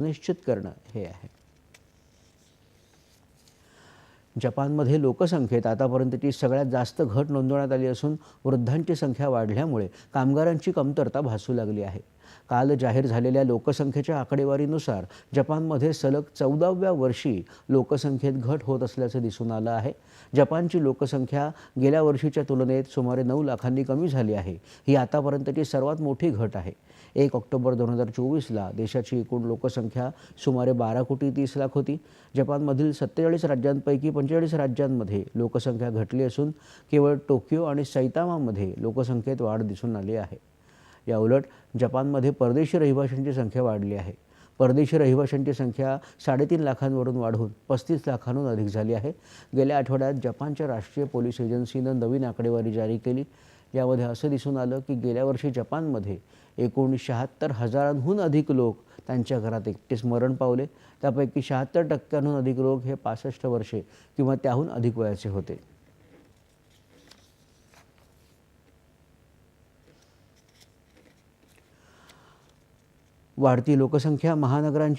निश्चित करणं हे आहे. जपानमध्ये लोकसंख्येत आतापर्यंतची सगळ्यात जास्त घट नोंदवण्यात आली असून वृद्धांची संख्या वाढल्यामुळे कामगारांची कमतरता भासू लागली आहे. काल जाहीर झालेल्या लोकसंख्येच्या आकडेवारीनुसार जपानमध्ये सलग चौदाव्या वर्षी लोकसंख्येत घट होत असल्याचं दिसून आलं आहे. जपानची लोकसंख्या गेल्या वर्षीच्या तुलनेत सुमारे नऊ लाखांनी कमी झाली आहे. ही आतापर्यंतची सर्वात मोठी घट आहे. एक ऑक्टोबर दोन हजार चोवीसला देशाची एकूण लोकसंख्या सुमारे बारा कोटी तीस लाख होती. जपानमधील सत्तेचाळीस राज्यांपैकी पंचेचाळीस राज्यांमध्ये लोकसंख्या घटली असून केवळ टोकियो आणि सैतामामध्ये लोकसंख्येत वाढ दिसून आली आहे. या उलट जपानमध्ये परदेशी रहिवाशांची संख्या वाढली आहे. परदेशी रहिवाशांची संख्या साडेतीन लाखांवरून वाढून पस्तीस लाखांहून अधिक झाली आहे. गेल्या आठवड्यात जपानच्या राष्ट्रीय पोलीस एजन्सीनं नवीन आकडेवारी जारी केली. यामध्ये असं दिसून आलं की गेल्या वर्षी जपानमध्ये एकूण शहात्तर हजारांहून अधिक लोक त्यांच्या घरात एकटेच मरण पावले. त्यापैकी शहात्तर टक्क्यांहून अधिक लोक हे पासष्ट वर्षे किंवा त्याहून अधिक वयाचे होते. वाढती लोकसंख्या महानगरांची